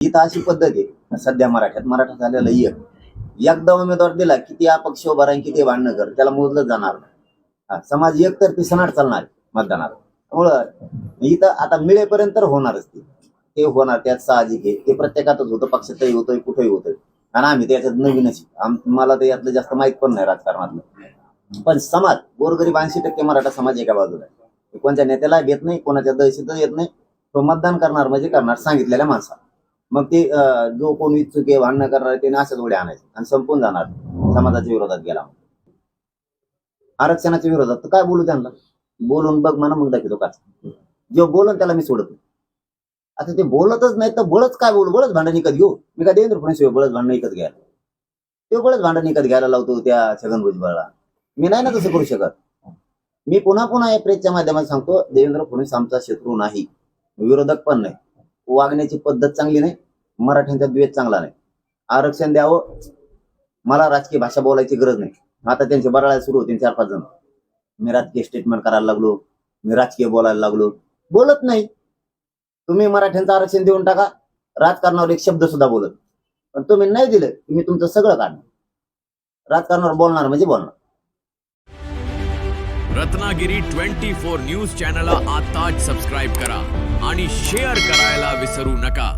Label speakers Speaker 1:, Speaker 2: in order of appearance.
Speaker 1: इथं अशी पद्धत आहे. सध्या मराठ्यात मराठा झालेला एक. एकदा उमेदवार दिला किती अपक्ष उभा राहील किती भांडणं कर त्याला मोजलं जाणार नाही. एक तर एकतर्फी सनाट चालणार मतदानात. त्यामुळं इथं आता मिळेपर्यंत तर होणारच ते. ते होणार त्यात साहजिक आहे. ते प्रत्येकातच होतं. पक्षातही होतंय कुठेही होतंय. आणि आम्ही त्याच्यात नवीनच मला तर यातलं जास्त माहीत पण नाही राजकारणातलं. पण समाज गोरगरीब ऐंशी टक्के मराठा समाज एका बाजूला आहे. कोणत्या नेत्याला येत नाही कोणाच्या दहशतच येत नाही. तो मतदान करणार म्हणजे करणार सांगितलेल्या माणसा मग ते जो कोण इच्छुक आहे भांडणं करणार ते त्याने अशाच उड्या आणायचे आणि संपून जाणार. समाजाच्या विरोधात गेला आरक्षणाच्या विरोधात तर काय बोलू त्यांना? बोलून बघ म्हणा मग दाखवतो का? जो बोलून त्याला मी सोडत नाही. आता ते बोलतच नाही तर बळच काय बोलू? बळच भांडण विकत घेऊ. मी काय देवेंद्र फडणवीस बळच भांडण विकत घ्यायला? ते बळच भांडण विकत घ्यायला लावतो त्या छगन भुजबळला. मी नाही ना तसं करू शकत. मी पुन्हा पुन्हा या प्रेसच्या माध्यमात सांगतो देवेंद्र फडणवीस आमचा शत्रू नाही. विरोधक पण नाही. वागण्याची पद्धत चांगली नाही मराठ्यांचा द्वेष चांगला नाही. आरक्षण द्यावं मला राजकीय भाषा बोलायची गरज नाही. आता त्यांचे बराळा सुरू होते चार पाच जण. मी राजकीय स्टेटमेंट करायला लागलो मी राजकीय बोलायला लागलो. बोलत नाही. तुम्ही मराठ्यांचं आरक्षण देऊन टाका राजकारणावर एक शब्द सुद्धा बोलत पण तुम्ही नाही दिलं की मी तुमचं सगळं काढणार. राजकारणावर बोलणार म्हणजे बोलणार.
Speaker 2: रत्नागिरी ट्वेंटी फोर न्यूज चॅनलला आताच सबस्क्राईब करा आणि शेअर करायला विसरू नका.